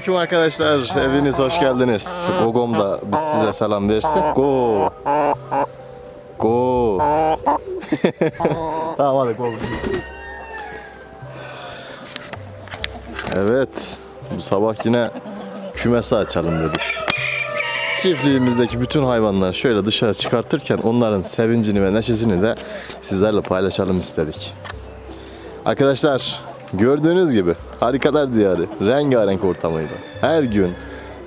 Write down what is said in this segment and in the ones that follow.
Selamünaleyküm arkadaşlar. Eviniz hoş geldiniz. Gogom da biz size selam versek. Go. Go. tamam hadi go. Evet. Bu sabah yine kümesi açalım dedik. Çiftliğimizdeki bütün hayvanları şöyle dışarı çıkartırken onların sevincini ve neşesini de sizlerle paylaşalım istedik. Arkadaşlar gördüğünüz gibi harikalar diyarı rengarenk ortamıyla her gün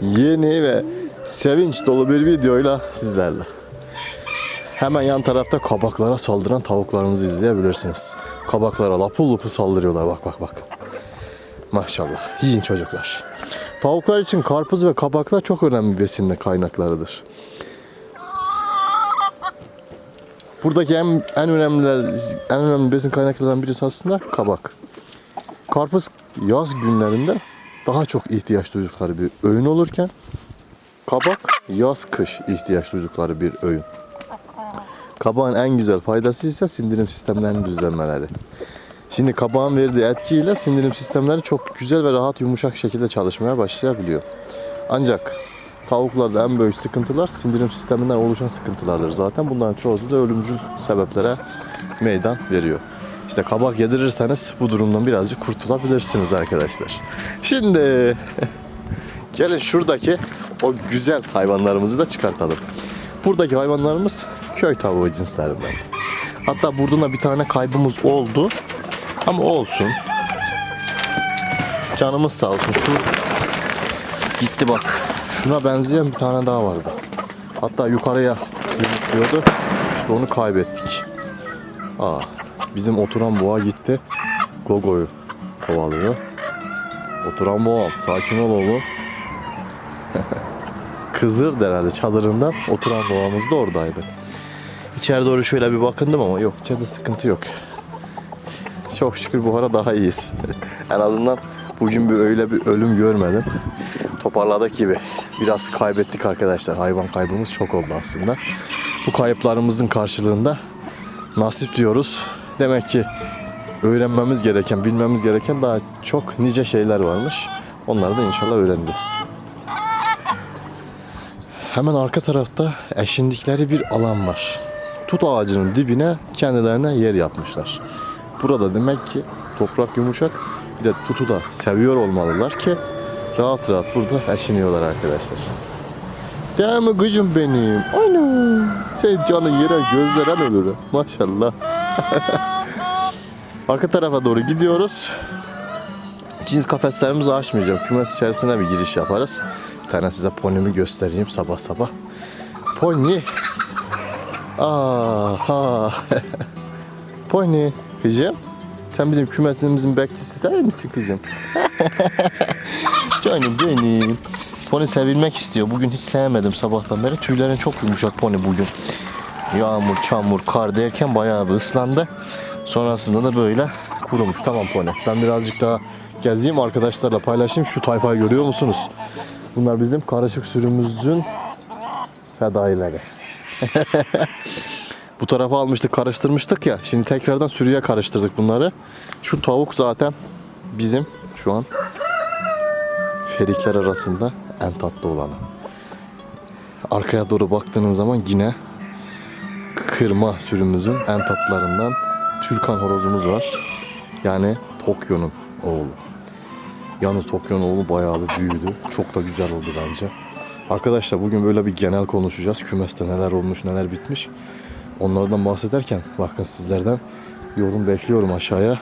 yeni ve sevinç dolu bir videoyla sizlerle. Hemen yan tarafta kabaklara saldıran tavuklarımızı izleyebilirsiniz. Kabaklara lapul lapul saldırıyorlar bak bak bak. Maşallah yiyin çocuklar. Tavuklar için karpuz ve kabaklar çok önemli besin kaynaklarıdır. Buradaki en, en önemli en önemli besin kaynaklarından birisi aslında kabak. Karpuz yaz günlerinde daha çok ihtiyaç duydukları bir öğün olurken kabak yaz kış ihtiyaç duydukları bir öğün. Kabağın en güzel faydası ise sindirim sistemlerinin düzenlemeleri. Şimdi kabağın verdiği etkiyle sindirim sistemleri çok güzel ve rahat yumuşak şekilde çalışmaya başlayabiliyor. Ancak tavuklarda en büyük sıkıntılar sindirim sisteminden oluşan sıkıntılardır zaten. Bunların çoğusu da ölümcül sebeplere meydan veriyor. İşte kabak yedirirseniz bu durumdan birazcık kurtulabilirsiniz arkadaşlar. Şimdi gelin şuradaki o güzel hayvanlarımızı da çıkartalım. Buradaki hayvanlarımız köy tavuğu cinslerinden. Hatta buradan da bir tane kaybımız oldu. Ama olsun. Canımız sağ olsun. Şu gitti bak. Şuna benzeyen bir tane daha vardı. Hatta yukarıya yumurtluyordu. İşte onu kaybettik. Aa, bizim oturan boğa gitti. Gogo'yu kovalıyor. Oturan boğa sakin ol oğlum. Kızır herhalde çadırından oturan boğamız da oradaydı. İçeri doğru şöyle bir bakındım ama yok içeride sıkıntı yok. Çok şükür bu ara daha iyiyiz. en azından bugün bir öyle bir ölüm görmedim. Toparladık gibi. Biraz kaybettik arkadaşlar. Hayvan kaybımız çok oldu aslında. Bu kayıplarımızın karşılığında nasip diyoruz. Demek ki öğrenmemiz gereken, bilmemiz gereken daha çok nice şeyler varmış. Onları da inşallah öğreneceğiz. Hemen arka tarafta eşindikleri bir alan var. Tut ağacının dibine kendilerine yer yapmışlar. Burada demek ki toprak yumuşak. Bir de tutu da seviyor olmalılar ki rahat rahat burada eşiniyorlar arkadaşlar. Değil mi kızım benim? Ana. Sen canın yere gözleren ölür. Maşallah. Arka tarafa doğru gidiyoruz. Cins kafeslerimizi açmayacağım. Kümes içerisine bir giriş yaparız. Bir tane size ponimi göstereyim sabah sabah. Pony. Aha. Pony. Kızım. Sen bizim kümesimizin bekçisi değil misin kızım? Canım benim. Pony sevilmek istiyor. Bugün hiç sevmedim sabahtan beri. Tüylerin çok yumuşak pony bugün. Yağmur, çamur, kar derken bayağı bir ıslandı. Sonrasında da böyle kurumuş. Tamam pony. Ben birazcık daha gezeyim arkadaşlarla paylaşayım. Şu tayfayı görüyor musunuz? Bunlar bizim karışık sürümümüzün fedaileri. Bu tarafa almıştık, karıştırmıştık ya. Şimdi tekrardan sürüye karıştırdık bunları. Şu tavuk zaten bizim şu an ferikler arasında en tatlı olanı. Arkaya doğru baktığınız zaman yine kırma sürümümüzün en tatlılarından Türkan horozumuz var. Yani Tokyo'nun oğlu. Yalnız Tokyo'nun oğlu bayağı bir büyüdü. Çok da güzel oldu bence. Arkadaşlar bugün böyle bir genel konuşacağız. Kümeste neler olmuş neler bitmiş. Onlardan bahsederken bakın sizlerden yorum bekliyorum aşağıya.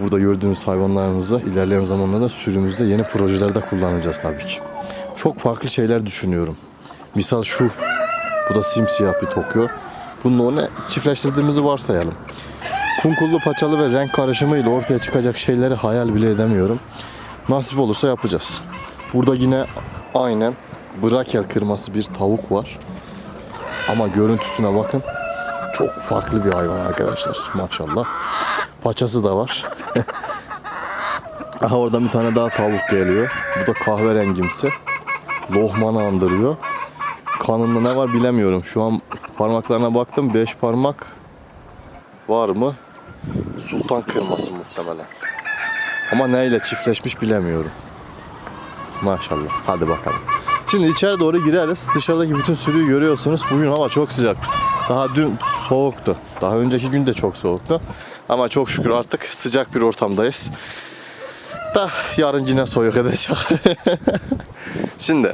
Burada gördüğünüz hayvanlarımızı ilerleyen zamanlarda sürümüzde yeni projelerde kullanacağız tabii ki. Çok farklı şeyler düşünüyorum. Misal şu. Bu da simsiyah bir Tokyo. Bunun onu çiftleştirdiğimizi varsayalım. Kunkullu paçalı ve renk karışımıyla ortaya çıkacak şeyleri hayal bile edemiyorum. Nasip olursa yapacağız. Burada yine aynen brakel kırması bir tavuk var. Ama görüntüsüne bakın. Çok farklı bir hayvan arkadaşlar. Maşallah. Paçası da var. Aha oradan bir tane daha tavuk geliyor. Bu da kahverengimsi. Lohmanı andırıyor. kanında ne var bilemiyorum. Şu an parmaklarına baktım. 5 parmak var mı? Sultan kırması muhtemelen. Ama neyle çiftleşmiş bilemiyorum. Maşallah. Hadi bakalım. Şimdi içeri doğru gireriz. Dışarıdaki bütün sürüyü görüyorsunuz. Bugün hava çok sıcak. Daha dün soğuktu. Daha önceki gün de çok soğuktu. Ama çok şükür artık sıcak bir ortamdayız. Da yarın yine soğuk edecek. Şimdi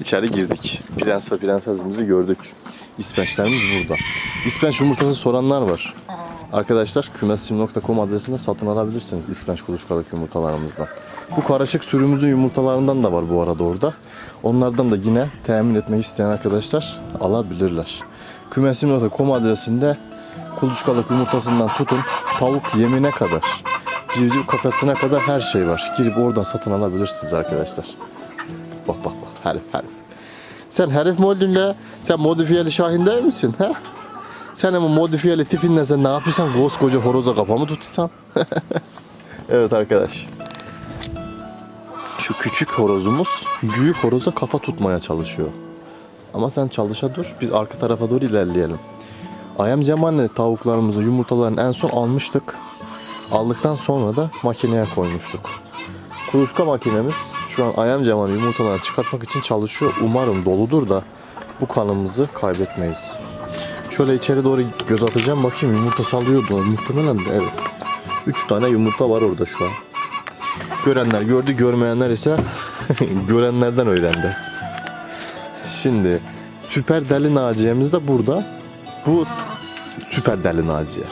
içeri girdik. Prens ve prensesimizi gördük. İspençlerimiz burada. İspenç yumurtası soranlar var. Arkadaşlar kümesim.com adresinde satın alabilirsiniz ispenç kuluçkalık yumurtalarımızdan. Bu karışık sürümüzün yumurtalarından da var bu arada orada. Onlardan da yine temin etmek isteyen arkadaşlar alabilirler. Kümesim.com adresinde kuluçkalık yumurtasından tutun tavuk yemine kadar civciv kafesine kadar her şey var. Girip oradan satın alabilirsiniz arkadaşlar. Bak bak bak herif herif. Sen herif mi oldun la? Sen modifiyeli şahin değil misin? He? Sen ama modifiyeli tipinle sen ne yapıyorsan koskoca horoza kafamı tutsan. evet arkadaş. Şu küçük horozumuz büyük horoza kafa tutmaya çalışıyor. Ama sen çalışa dur. Biz arka tarafa doğru ilerleyelim. Ayam Cemal'le tavuklarımızı yumurtalarını en son almıştık. Aldıktan sonra da makineye koymuştuk. Kuluçka makinemiz şu an Ayam Cemal yumurtalarını çıkartmak için çalışıyor. Umarım doludur da bu kanımızı kaybetmeyiz. Şöyle içeri doğru göz atacağım bakayım yumurta sallıyordu. Muhtemelen de evet. 3 tane yumurta var orada şu an. Görenler gördü, görmeyenler ise görenlerden öğrendi. Şimdi süper deli naciyemiz de burada. Bu süper deli naciye.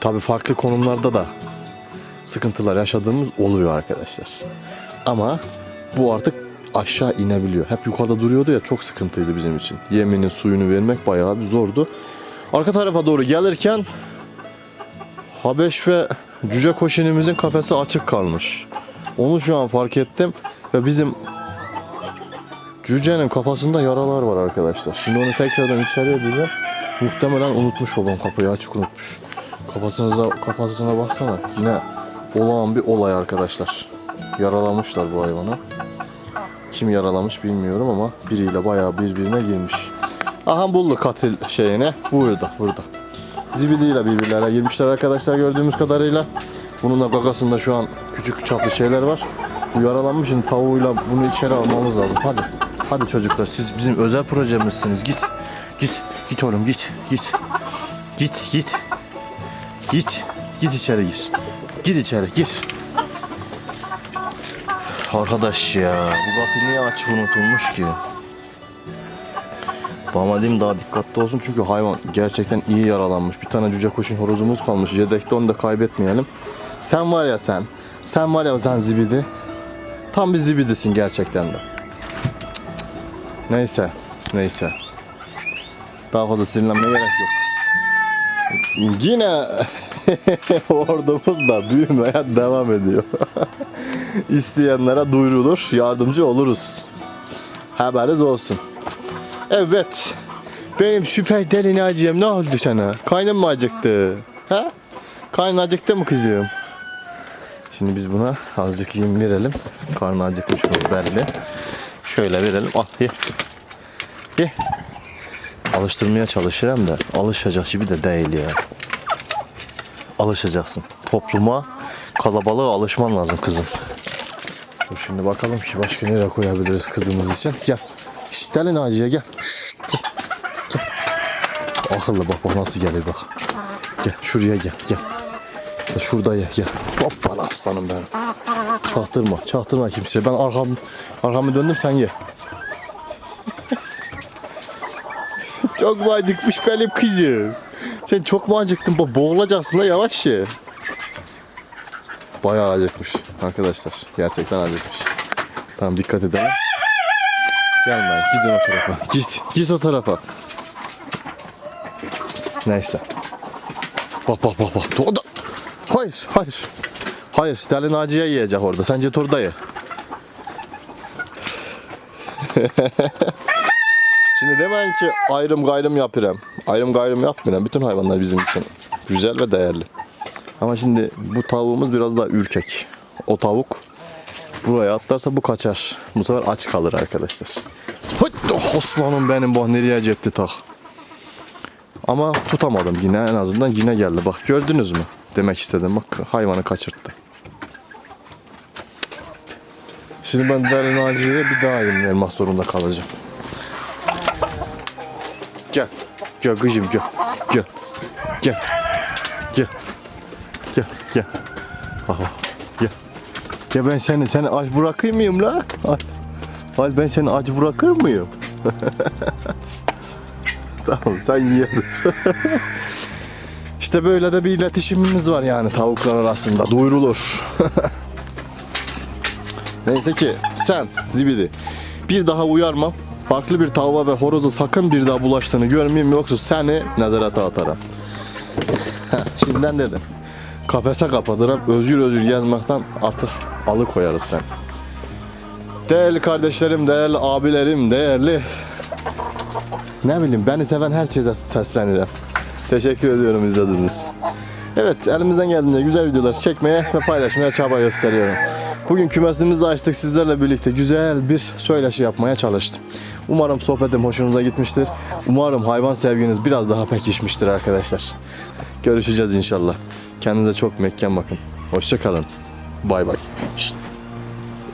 Tabi farklı konumlarda da sıkıntılar yaşadığımız oluyor arkadaşlar. Ama bu artık aşağı inebiliyor. Hep yukarıda duruyordu ya çok sıkıntıydı bizim için. Yeminin suyunu vermek bayağı bir zordu. Arka tarafa doğru gelirken Habeş ve cüce koşinimizin kafesi açık kalmış. Onu şu an fark ettim ve bizim cücenin kafasında yaralar var arkadaşlar. Şimdi onu tekrardan içeriye diyeceğim. Muhtemelen unutmuş olan kapıyı açık unutmuş. Kafasınıza, kafasına baksana. Yine olağan bir olay arkadaşlar. Yaralamışlar bu hayvanı. Kim yaralamış bilmiyorum ama biriyle bayağı birbirine girmiş. Aha bulduk katil şeyine. Burada, burada. Zibiliyle birbirlerine girmişler arkadaşlar gördüğümüz kadarıyla. Bunun da gagasında şu an küçük çaplı şeyler var. Bu yaralanmışın tavuğuyla bunu içeri almamız lazım. Hadi. Hadi çocuklar siz bizim özel projemizsiniz. Git. Git. Git oğlum git. Git. Git git. Git. Git içeri gir. Gir içeri gir. Arkadaş ya bu kapı niye açık unutulmuş ki? Diyeyim daha dikkatli olsun çünkü hayvan gerçekten iyi yaralanmış. Bir tane cüce koşun horozumuz kalmış. Yedekte onu da kaybetmeyelim. Sen var ya sen. Sen var ya sen zibidi. Tam bir zibidisin gerçekten de. Neyse. Neyse. Daha fazla sinirlenmeye gerek yok. Yine ordumuz da büyümeye devam ediyor. İsteyenlere duyurulur, yardımcı oluruz. Haberiniz olsun. Evet. Benim süper deli Naciye'm ne oldu sana? Kaynın mı acıktı? Ha? Kaynın acıktı mı kızım? Şimdi biz buna azıcık yem verelim. Karnı acıkmış mı belli. Şöyle verelim. Al ye. Ye. Alıştırmaya çalışırım da alışacak gibi de değil ya. Alışacaksın. Topluma, kalabalığa alışman lazım kızım. Dur şimdi bakalım ki başka nereye koyabiliriz kızımız için. Gel. Şşt, deli Naciye gel. Şşt, gel. Gel. Akıllı bak bak nasıl gelir bak. Gel şuraya gel gel. Gel Şurada ye gel. Hoppala aslanım benim. Çaktırma çaktırma kimseye. Ben arkam, arkamı döndüm sen ye. çok acıkmış benim kızım? Sen çok mu acıktın? Bak boğulacaksın la yavaş ye. Bayağı acıkmış arkadaşlar. Gerçekten acıkmış. Tamam dikkat edelim. Gelme gidin o tarafa. Git. Git o tarafa. Neyse. Bak bak bak bak. O da... Hayır hayır. Hayır Deli Naciye yiyecek orada. Sence turda ye. Şimdi demeyin ki ayrım gayrım yapırım. Ayrım gayrım yapmıyorum. Bütün hayvanlar bizim için güzel ve değerli. Ama şimdi bu tavuğumuz biraz daha ürkek. O tavuk buraya atlarsa bu kaçar. Bu sefer aç kalır arkadaşlar. Hıt! Oh! Benim bak nereye gitti tak. Ama tutamadım yine en azından yine geldi. Bak gördünüz mü? Demek istedim. Bak hayvanı kaçırttı. Şimdi ben Derin Naciye'ye bir daha vermek zorunda kalacağım. Gel. Gel kızım gel. Gel. Gel. Gel. Gel. Gel. Aha. Gel. Gel ben seni seni aç bırakayım mıyım la? Al. Al ben seni aç bırakır mıyım? tamam sen yiyelim. işte böyle de bir iletişimimiz var yani tavuklar arasında. Duyurulur. Neyse ki sen zibidi bir daha uyarmam. Farklı bir tavuğa ve horoza sakın bir daha bulaştığını görmeyeyim yoksa seni nezarete atarım. Şimdiden dedim. Kafese kapatırım özgür özgür gezmekten artık alıkoyarız sen. Değerli kardeşlerim, değerli abilerim, değerli ne bileyim beni seven herkese seslenirim. Teşekkür ediyorum izlediğiniz için. Evet elimizden geldiğince güzel videolar çekmeye ve paylaşmaya çaba gösteriyorum. Bugün kümesimizi açtık sizlerle birlikte güzel bir söyleşi yapmaya çalıştım. Umarım sohbetim hoşunuza gitmiştir. Umarım hayvan sevginiz biraz daha pekişmiştir arkadaşlar. Görüşeceğiz inşallah. Kendinize çok mekken bakın. Hoşçakalın. Bay bay.